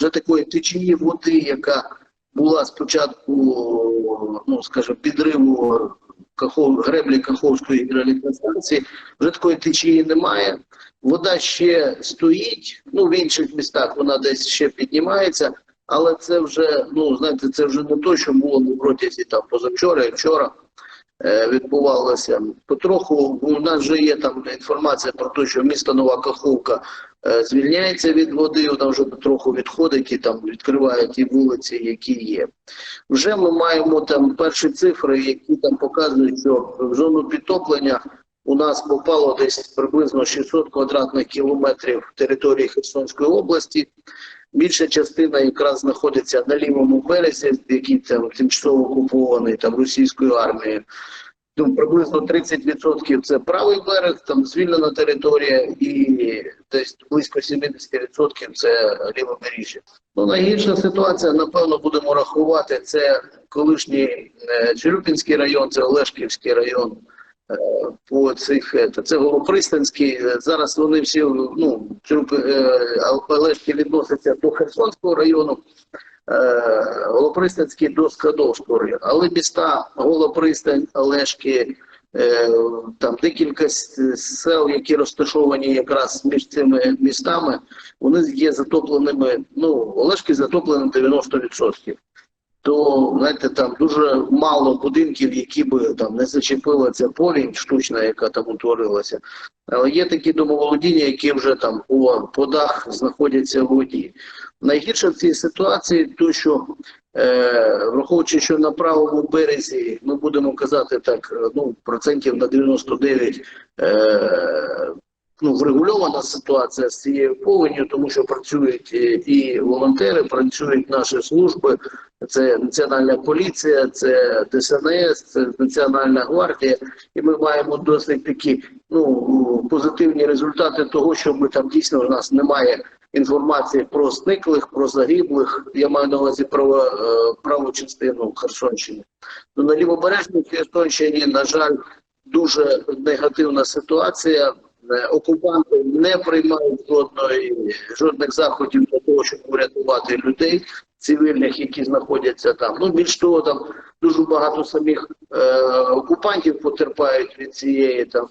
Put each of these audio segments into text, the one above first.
вже такої течії води, яка була спочатку, ну скажімо, підриву Кахов, греблі Каховської гідроелектростанції, вже такої течії немає. Вода ще стоїть, ну в інших містах вона десь ще піднімається, але це вже, ну знаєте, це вже не то, що було на протязі там позавчора і вчора відбувалося. Потроху у нас вже є там інформація про те, що місто Нова Каховка е, звільняється від води, вона вже потроху відходить і там відкриває ті вулиці, які є. Вже ми маємо там перші цифри, які там показують, що в зону підтоплення у нас попало десь приблизно 600 квадратних кілометрів території Херсонської області. Більша частина якраз знаходиться на лівому березі, який там тимчасово окупований там російською армією. Ну, приблизно 30% це правий берег, там звільнена територія, і десь близько 70% це лівобережжя. Ну, найгірша ситуація, напевно, будемо рахувати, це колишній е, Чорюпінський район, це Олешківський район. Е, По цих е, це Голопристанський. Е, Зараз вони всі ну е, Олешки відносяться до Херсонського району. е, Голопристанський до Скадовського району. Але міста Голопристань, Олешки, е, там декілька сел, які розташовані якраз між цими містами, вони є затопленими. Ну, Олешки затоплені 90%. То знаєте, там дуже мало будинків, які би там не зачепила ця повінь штучна, яка там утворилася. Але є такі домоволодіння, які вже там по, по дах знаходяться в воді. Найгірше в цій ситуації, то що е, враховуючи, що на правому березі ми будемо казати так, ну процентів на 99 е, ну, врегульована ситуація з цією повенью, тому що працюють е, і волонтери, працюють наші служби, це Національна поліція, це ДСНС, це Національна гвардія, і ми маємо досить такі ну позитивні результати того, що ми там дійсно у нас немає інформації про зниклих, про загиблих. Я маю на увазі право, е, праву частину Херсонщини. Ну, на лівобережній Херсонщині, на жаль, дуже негативна ситуація. Е, Окупанти не приймають жодної жодних заходів для того, щоб врятувати людей цивільних, які знаходяться там. Ну більш того, там дуже багато самих е, окупантів потерпають від цієї там,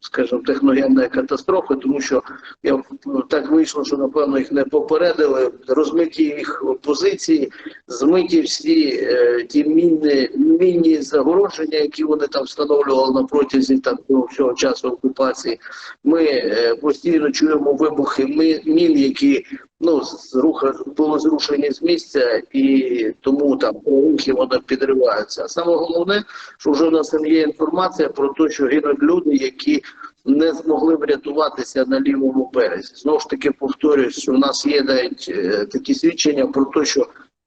скажімо, техногенної катастрофи, тому що я ну, так вийшло, що напевно їх не попередили. Розмиті їх позиції, змиті всі е, ті мінні, мінні загородження, які вони там встановлювали на протязі там того всього часу окупації. Ми е, постійно чуємо вибухи мін, які ну з руха були зрушені з місця, і тому там рухи вони підриваються. А саме головне, що вже у нас є інформація про те, що гинуть люди, які не змогли врятуватися на лівому березі. Знову ж таки повторюсь, що у нас є навіть е, такі свідчення про те, що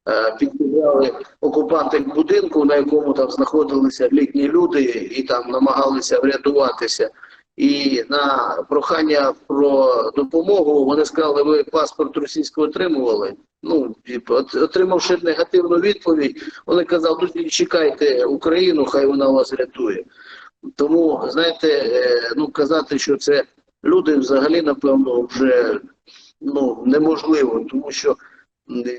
е, підбігали окупанти будинку, на якому там знаходилися літні люди, і там намагалися врятуватися. І на прохання про допомогу вони сказали, ви паспорт російський отримували. Ну, типу, отримавши негативну відповідь, вони казали, ну чекайте Україну, хай вона вас рятує. Тому, знаєте, е, ну казати, що це люди взагалі, напевно, вже ну, неможливо, тому що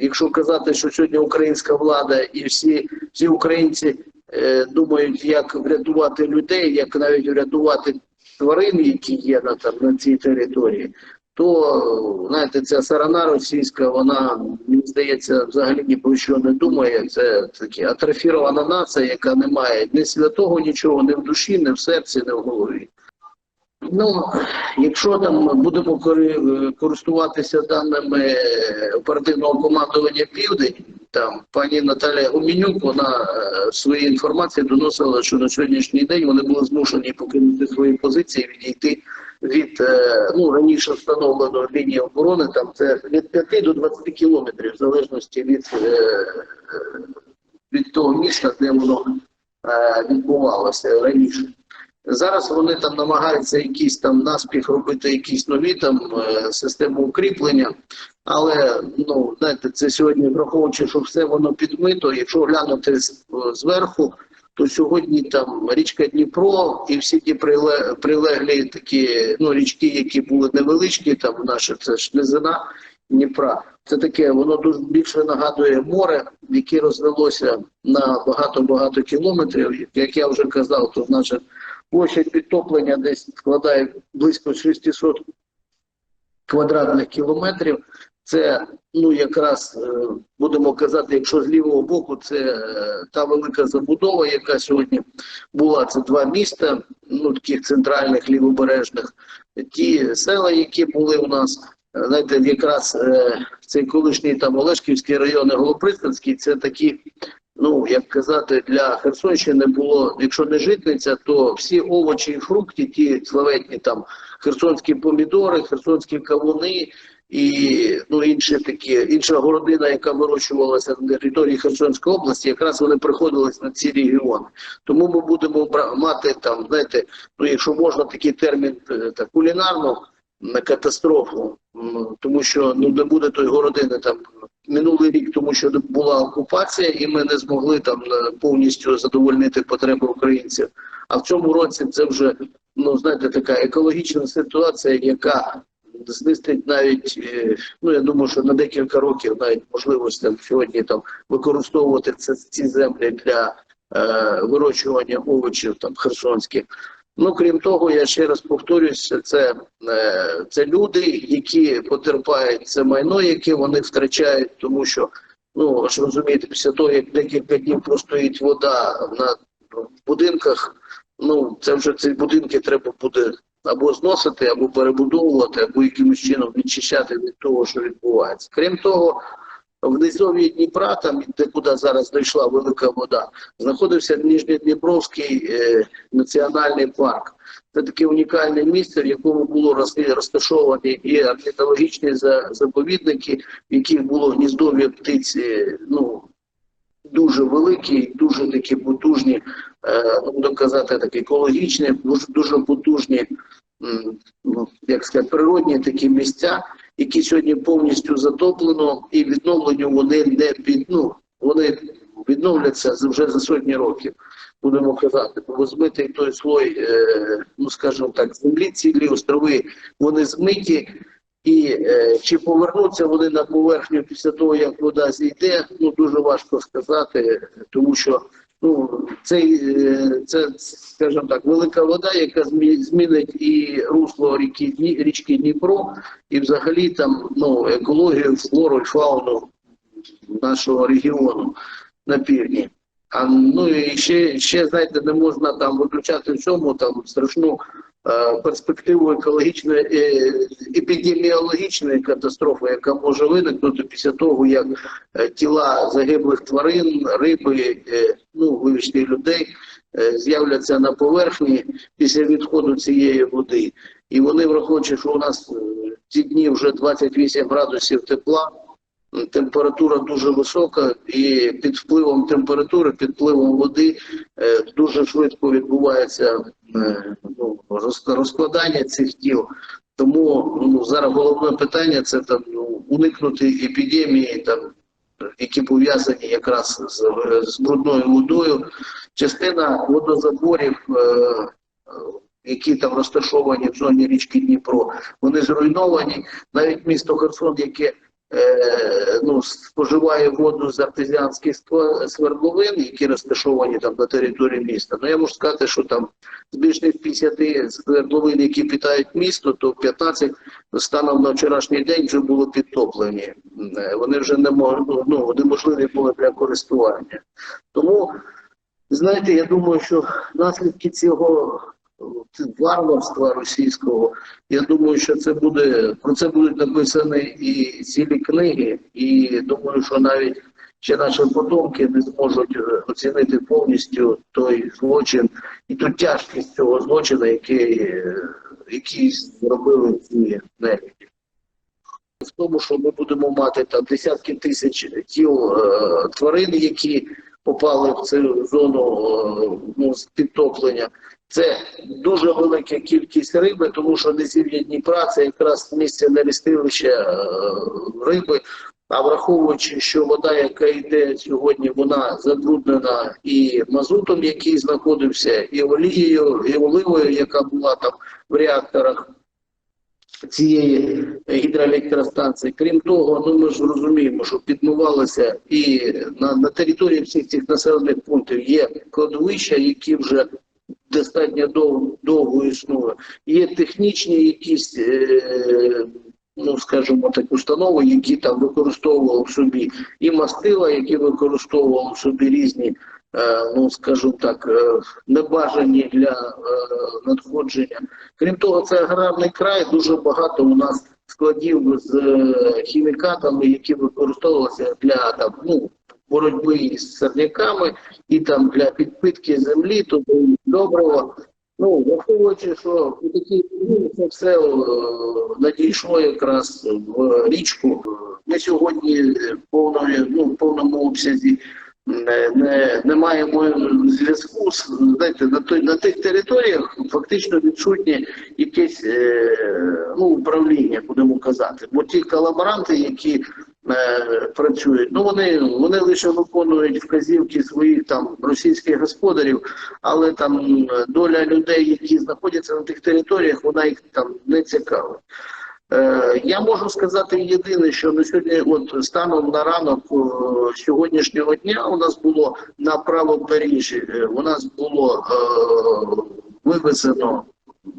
якщо казати, що сьогодні українська влада і всі, всі українці е, думають, як врятувати людей, як навіть врятувати тварин, які є на там на цій території, то знаєте, ця сарана російська, вона мені здається, взагалі ні про що не думає. Це такі атрофірована нація, яка не має ні святого нічого, ні в душі, ні в серці, ні в голові. Ну, якщо там будемо користуватися даними оперативного командування Південь, там пані Наталя Гуменюк, вона е, в своїй інформації доносила, що на сьогоднішній день вони були змушені покинути свої позиції, відійти від е, ну раніше встановленої лінії оборони. Там це від 5 до 20 кілометрів, в залежності від, е, від того міста, де воно відбувалося раніше. Зараз вони там намагаються якісь там наспіх робити якісь нові там е, системи укріплення, але ну знаєте, це сьогодні враховуючи, що все воно підмито. Якщо глянути зверху, то сьогодні там річка Дніпро і всі ті прилеглі такі ну річки, які були невеличкі, там наша це ж низина Дніпра. це таке, воно дуже більше нагадує море, яке розвелося на багато-багато кілометрів. Як я вже казав, то значить площа підтоплення десь складає близько 600 квадратних кілометрів. Це ну якраз е, будемо казати, якщо з лівого боку, це е, та велика забудова, яка сьогодні була. Це два міста, ну таких центральних лівобережних. Ті села, які були у нас, е, знаєте, якраз цей колишній там Олешківський район Голопристанський, це такі. Ну, як казати, для Херсонщини було, якщо не житниця, то всі овочі і фрукти, ті славетні там херсонські помідори, херсонські кавуни і ну інші такі інша городина, яка вирощувалася на території Херсонської області, якраз вони приходились на ці регіони. Тому ми будемо мати там, знаєте, ну якщо можна такий термін е, так, кулінарну на катастрофу, тому що ну не буде той городини там минулий рік, тому що була окупація, і ми не змогли там е, повністю задовольнити потреби українців. А в цьому році це вже ну знаєте, така екологічна ситуація, яка знистить навіть е, ну я думаю, що на декілька років навіть можливості сьогодні там використовувати це ці землі для е, вирощування овочів там херсонських. Ну крім того, я ще раз повторюся, це, е, це люди, які потерпають це майно, яке вони втрачають, тому що ну ж розумієте, після того як декілька днів простоїть вода на будинках, ну це вже ці будинки треба буде або зносити, або перебудовувати, або якимось чином відчищати від того, що відбувається. Крім того, в низові Дніпра, там де куди зараз дійшла велика вода, знаходився Нижньодніпровський е, національний парк. Це таке унікальне місце, в якому було розташовані і орнітологічні за- заповідники, в яких було гніздові птиці, ну дуже великі, дуже такі потужні, е, ну, казати, так екологічні, дуже, дуже потужні, ну, як сказати, природні такі місця, які сьогодні повністю затоплено, і відновленню вони не під, ну, вони відновляться вже за сотні років. Будемо казати, бо змитий той слой, е, ну скажімо так, землі, цілі острови, вони змиті, і е, чи повернуться вони на поверхню після того, як вода зійде, ну дуже важко сказати, тому що ну цей е, це, скажімо так, велика вода, яка змінить і русло ріки річки Дніпро, і взагалі там ну екологію, флору і фауну нашого регіону на півдні. А ну і ще, ще знаєте, не можна там виключати в цьому там страшну перспективу екологічної е, епідеміологічної катастрофи, яка може виникнути після того, як е, тіла загиблих тварин, риби, е, ну вибачте, людей е, з'являться на поверхні після відходу цієї води. І вони враховуючи, що у нас е, ці дні вже 28 градусів тепла температура дуже висока, і під впливом температури, під впливом води е, дуже швидко відбувається е, ну, розкладання цих тіл. Тому ну, зараз головне питання це там ну, уникнути епідемії, там які пов'язані якраз з, з брудною водою. Частина водозаборів, е, які там розташовані в зоні річки Дніпро, вони зруйновані. Навіть місто Херсон, яке ну, споживає воду з артезіанських свердловин, які розташовані там на території міста. Ну я можу сказати, що там з більш ніж 50 свердловин, які питають місто, то 15 станом на вчорашній день вже було підтоплені. Е, Вони вже не мож- ну, неможливі були для користування. Тому, знаєте, я думаю, що наслідки цього е, варварства російського я думаю, що це буде про це будуть написані і цілі книги, і думаю, що навіть ще наші потомки не зможуть е, оцінити повністю той злочин і ту тяжкість цього злочину, який, е, який зробили ці нелюді. В тому, що ми будемо мати там десятки тисяч тіл е, тварин, які попали в цю зону е, ну, підтоплення. Це дуже велика кількість риби, тому що низів'я Дніпра це якраз місце нерестилища е, риби. А враховуючи, що вода, яка йде сьогодні, вона забруднена і мазутом, який знаходився, і олією, і оливою, яка була там в реакторах. цієї гідроелектростанції. Крім того, ну ми ж розуміємо, що підмивалося і на, на території всіх цих населених пунктів є кладовища, які вже достатньо довго, довго існує. Є технічні якісь, е, ну скажімо так, установи, які там використовували в собі і мастила, які використовували в собі різні, е, ну скажімо так, е, небажані для е, надходження. Крім того, це аграрний край, дуже багато у нас складів з е, хімікатами, які використовувалися для там, ну, боротьби із сорняками і там для підпитки землі, тобто доброго. Ну, враховуючи, що у такій ну, це все е, надійшло якраз в річку. Ми сьогодні повної, ну, в повному обсязі не, не, не маємо зв'язку з знаєте, на, той, на тих територіях фактично відсутнє якесь е, ну, управління, будемо казати. Бо ті колаборанти, які працюють, ну вони, вони лише виконують вказівки своїх там російських господарів, але там е, доля людей, які знаходяться на тих територіях, вона їх там не цікавить. Е, Я можу сказати єдине, що на сьогодні, от станом на ранок е, сьогоднішнього дня, у нас було на правобережжі, е, у нас було е, вивезено,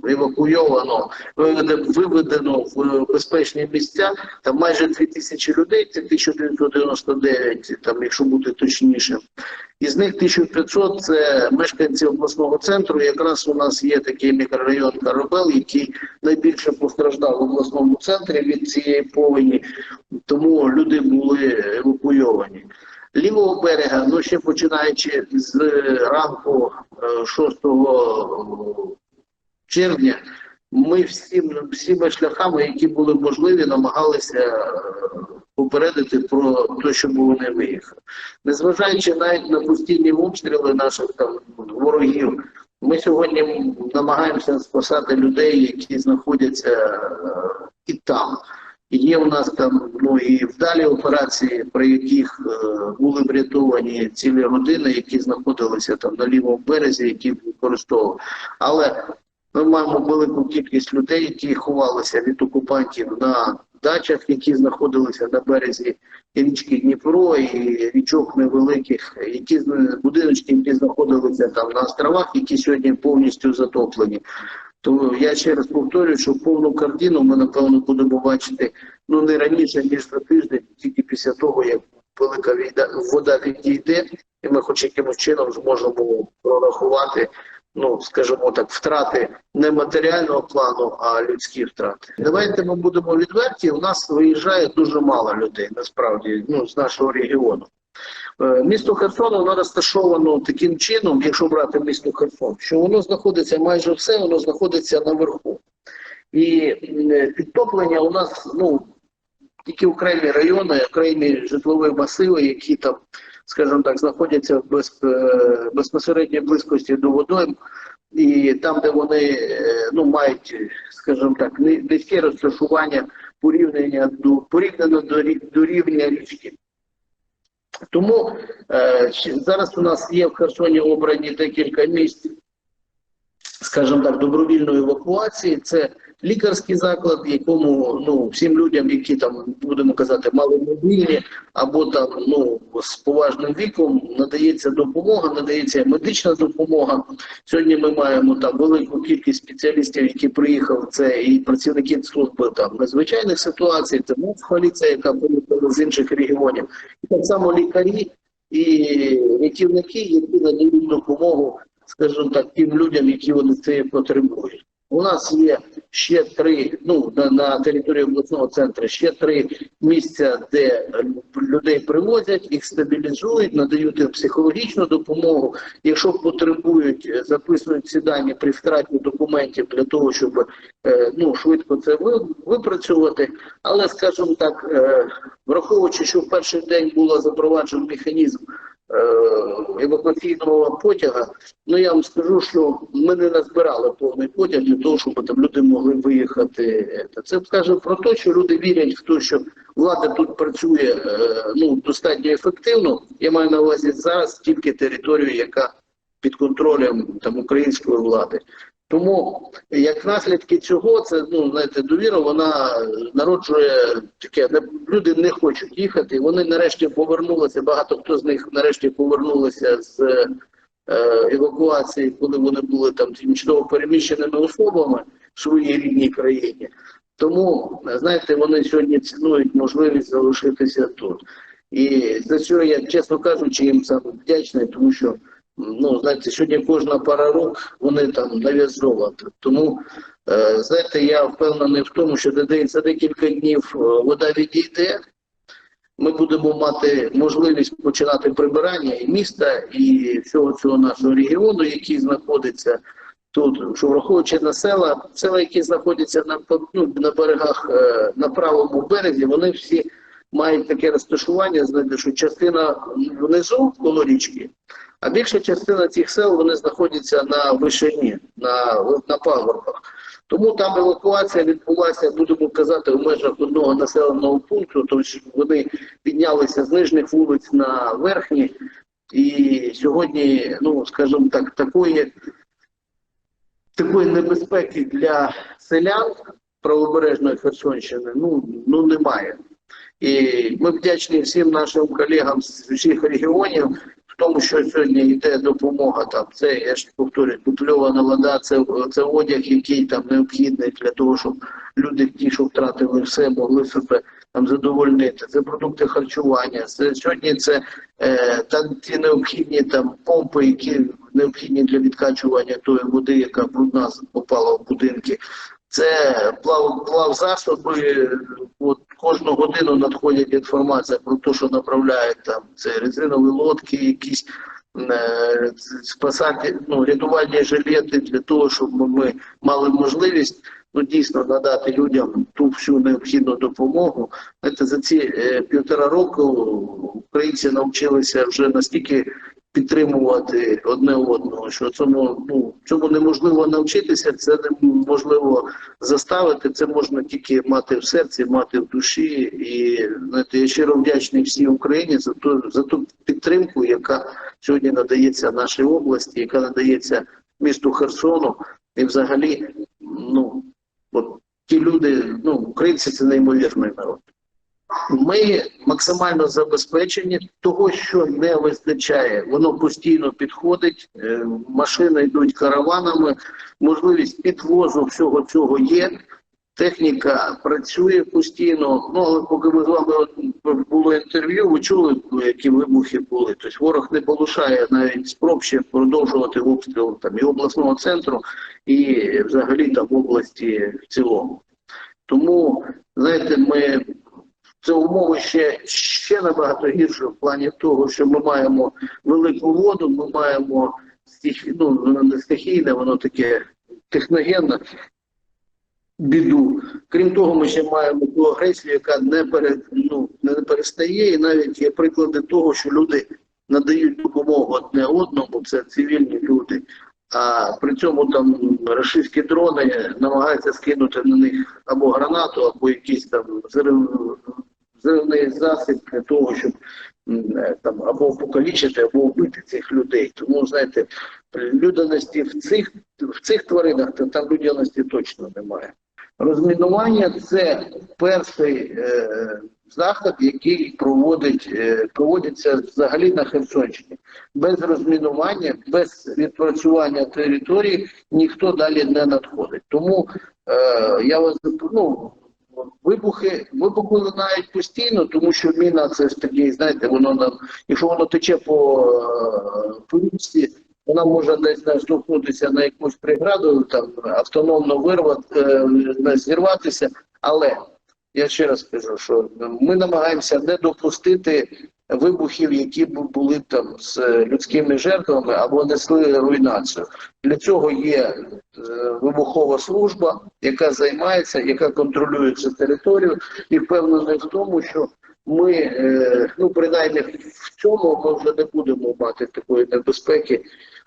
евакуйовано, виведено, в безпечні місця. Там майже 2000 людей, це 1999, там, якщо бути точнішим. Із них 1500 – це мешканці обласного центру. Якраз у нас є такий мікрорайон Карабел, який найбільше постраждав в обласному центрі від цієї повені, тому люди були евакуйовані. Лівого берега, ну ще починаючи з ранку е, 6 червня, ми всім, всіма шляхами, які були можливі, намагалися е, попередити про те, щоб вони виїхали. Незважаючи навіть на постійні обстріли наших там ворогів, ми сьогодні намагаємося спасати людей, які знаходяться е, і там. І Є у нас там ну і вдалі операції, при яких е, були врятовані цілі родини, які знаходилися там на лівому березі, які використовували. Але ми маємо велику кількість людей, які ховалися від окупантів на дачах, які знаходилися на березі річки Дніпро і річок невеликих, які будиночки, які знаходилися там на островах, які сьогодні повністю затоплені. То я ще раз повторюю, що повну картину ми напевно будемо бачити ну не раніше ніж за тиждень, тільки після того, як велика війна вода відійде, і ми хоч якимось чином зможемо прорахувати. Ну, скажімо так, втрати не матеріального плану, а людські втрати. Давайте ми будемо відверті. У нас виїжджає дуже мало людей, насправді, ну з нашого регіону. Е, Місто Херсон воно розташовано таким чином, якщо брати місто Херсон, що воно знаходиться майже все, воно знаходиться наверху. І підтоплення у нас ну тільки окремі райони, окремі житлові масиви, які там, скажімо так, знаходяться в без, е, безпосередньої близькості до водойм, і там, де вони е, ну, мають, скажімо так, низьке розташування порівняння до порівняно до, до рівня річки. Тому е, зараз у нас є в Херсоні обрані декілька місць, скажімо так, добровільної евакуації. Це лікарський заклад, якому ну всім людям, які там будемо казати, маломобільні або там ну з поважним віком, надається допомога, надається медична допомога. Сьогодні ми маємо там велику кількість спеціалістів, які приїхали. Це і працівники служби там надзвичайних ситуацій, це Нацполіція, яка приїхала з інших регіонів, і так само лікарі і рятівники, які надають допомогу, скажімо так, тим людям, які вони це потребують. У нас є ще три, ну на, на території обласного центру ще три місця, де людей привозять, їх стабілізують, надають їм психологічну допомогу. Якщо потребують, е, записують ці дані при втраті документів для того, щоб е, ну швидко це ви- випрацьовувати. Але скажімо так, е, враховуючи, що в перший день було запроваджений механізм евакуаційного потяга, ну я вам скажу, що ми не назбирали повний потяг для того, щоб там люди могли виїхати. Це каже про те, що люди вірять в те, що влада тут працює е, ну достатньо ефективно. Я маю на увазі зараз тільки територію, яка під контролем там української влади. Тому як наслідки цього, це ну знаєте, довіра вона народжує таке. не- Люди не хочуть їхати. Вони нарешті повернулися. Багато хто з них нарешті повернулися з е, евакуації, коли вони були там тимчасово переміщеними особами в своїй рідній країні. Тому знаєте, вони сьогодні цінують можливість залишитися тут. І за що я, чесно кажучи, їм сам вдячний, тому що ну знаєте, сьогодні кожна пара рук вони там нав'язова. Тому е, знаєте, я впевнений в тому, що за декілька днів е, вода відійде. Ми будемо мати можливість починати прибирання і міста, і всього цього нашого регіону, який знаходиться тут, що враховуючи на села, села, які знаходяться на ну, на берегах е, на правому березі, вони всі мають таке розташування, знаєте, що частина внизу коло річки, а більша частина цих сел вони знаходяться на вишині, на, на пагорбах. Тому там евакуація відбулася, будемо казати, в межах одного населеного пункту, тому що вони піднялися з нижніх вулиць на верхні, і сьогодні, ну скажімо так, такої, такої небезпеки для селян правобережної Херсонщини ну, ну немає. І ми вдячні всім нашим колегам з усіх регіонів, в тому, що сьогодні йде допомога. Там це я ж повторюю, купльована вода, це, це одяг, який там необхідний для того, щоб люди, ті, що втратили все, могли себе там задовольнити. Це продукти харчування. Це сьогодні це е, там ті необхідні там помпи, які необхідні для відкачування тої води, яка брудна попала в будинки. Це плав, засоби. От кожну годину надходять інформація про те, що направляють там це резинові лодки, якісь е, спасати, ну, рятувальні жилети для того, щоб ми мали можливість ну, дійсно надати людям ту всю необхідну допомогу. Знаєте, за ці е, півтора року українці навчилися вже настільки підтримувати одне одного, що цьому ну цьому неможливо навчитися, це неможливо заставити. Це можна тільки мати в серці, мати в душі. І знаєте, я щиро вдячний всій Україні за ту за ту підтримку, яка сьогодні надається нашій області, яка надається місту Херсону, і взагалі, ну от ті люди, ну українці це неймовірний народ. Ми максимально забезпечені того, що не вистачає. Воно постійно підходить, е, машини йдуть караванами, можливість підвозу всього цього є. Техніка працює постійно. Ну але поки ми з вами було інтерв'ю, ви чули, які вибухи були. Тобто ворог не полишає навіть спроб ще продовжувати обстріл там і обласного центру, і взагалі там області в цілому. Тому знаєте, ми це умови ще, набагато гірше в плані того, що ми маємо велику воду, ми маємо стих, ну, воно не стихійне, воно таке техногенне біду. Крім того, ми ще маємо ту агресію, яка не пере, ну, не перестає, і навіть є приклади того, що люди надають допомогу одне одному, це цивільні люди. А при цьому там рашистські дрони намагаються скинути на них або гранату, або якийсь там зрив, зривний засіб для того, щоб е, там або покалічити, або вбити цих людей. Тому знаєте, людяності в цих в цих тваринах то там людяності точно немає. Розмінування це перший е, заход, який проводить, е, проводиться взагалі на Херсонщині. Без розмінування, без відпрацювання території ніхто далі не надходить. Тому е, я вас ну, вибухи вибухи лунають постійно, тому що міна це ж таки, знаєте, воно нам, якщо воно тече по, е, річці, вона може десь наштовхнутися на якусь преграду, там автономно вирвати, е, зірватися. Але я ще раз кажу, що ми намагаємося не допустити вибухів, які були там з людськими жертвами або несли руйнацію. Для цього є е, вибухова служба, яка займається, яка контролює цю територію, і впевнений в тому, що ми, е, ну принаймні в цьому ми вже не будемо мати такої небезпеки.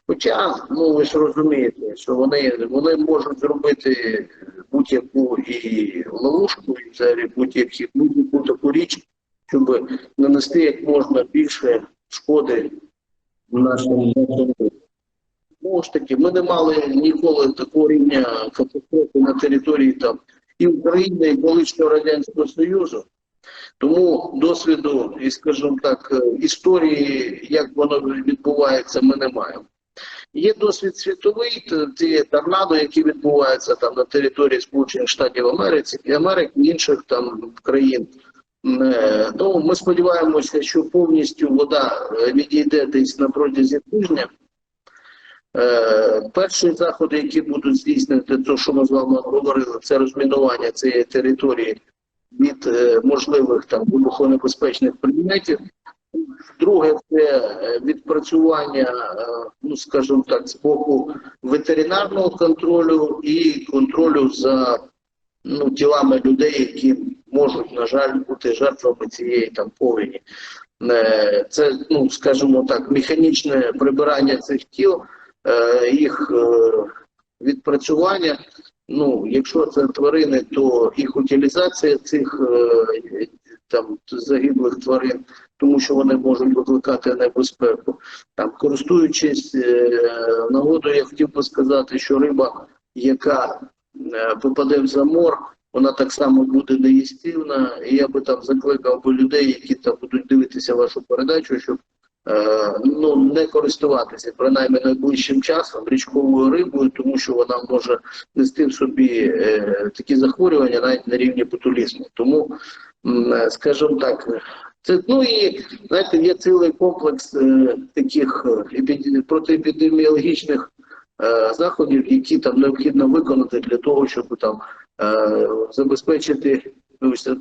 Хоча, ну ви ж розумієте, що вони, вони можуть зробити будь-яку і ловушку, і будь-яку таку річ, щоб нанести як можна більше шкоди нашим людям. Знову ж таки, ми не мали ніколи такого рівня катастрофи на території там і України, і колишнього Радянського Союзу. Тому досвіду і, скажімо так, е, історії, як воно відбувається, ми не маємо. Є досвід світовий, ті торнадо, які відбуваються там на території Сполучених Штатів Америки, і інших там країн. Е, Ну, ми сподіваємося, що повністю вода е, відійде десь на протязі тижня. Е, Перші заходи, які будуть здійснені, то, що ми з вами говорили, це розмінування цієї території від можливих там вибухонебезпечних предметів. Друге, це відпрацювання, ну скажімо так, з боку ветеринарного контролю і контролю за ну, тілами людей, які можуть, на жаль, бути жертвами цієї там повені. Е, Це, ну скажімо так, механічне прибирання цих тіл, е, їх е, відпрацювання. Ну, якщо це тварини, то їх утилізація цих там загиблих тварин, тому що вони можуть викликати небезпеку. Там, користуючись нагодою, я хотів би сказати, що риба, яка попаде в замор, вона так само буде неїстівна. І я би там закликав би людей, які там будуть дивитися вашу передачу, щоб е, ну, не користуватися принаймні найближчим часом річковою рибою, тому що вона може нести в собі е, такі захворювання навіть на рівні ботулізму. Тому, е, скажімо так, це ну і знаєте, є цілий комплекс е, таких е, протиепідеміологічних е, заходів, які там необхідно виконати для того, щоб там забезпечити вибачте,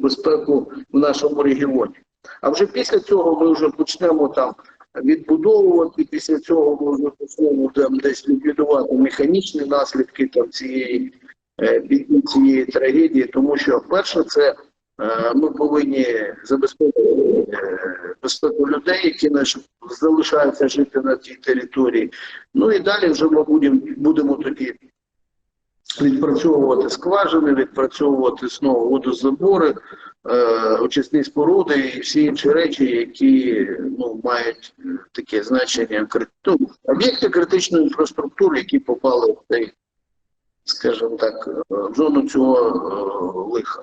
безпеку в нашому регіоні. А вже після цього ми вже почнемо там відбудовувати. Після цього ми вже почнемо там десь ліквідувати механічні наслідки там цієї е, цієї трагедії, тому що перше це е, ми повинні забезпечити е, безпеку людей, які залишаються жити на цій території. Ну і далі вже ми будемо будемо тоді відпрацьовувати скважини, відпрацьовувати знову водозабори, е, очисні споруди і всі інші речі, які ну, мають таке значення ну, об'єкти критичної інфраструктури, які попали в цей, скажімо так, е, в зону цього е, лиха.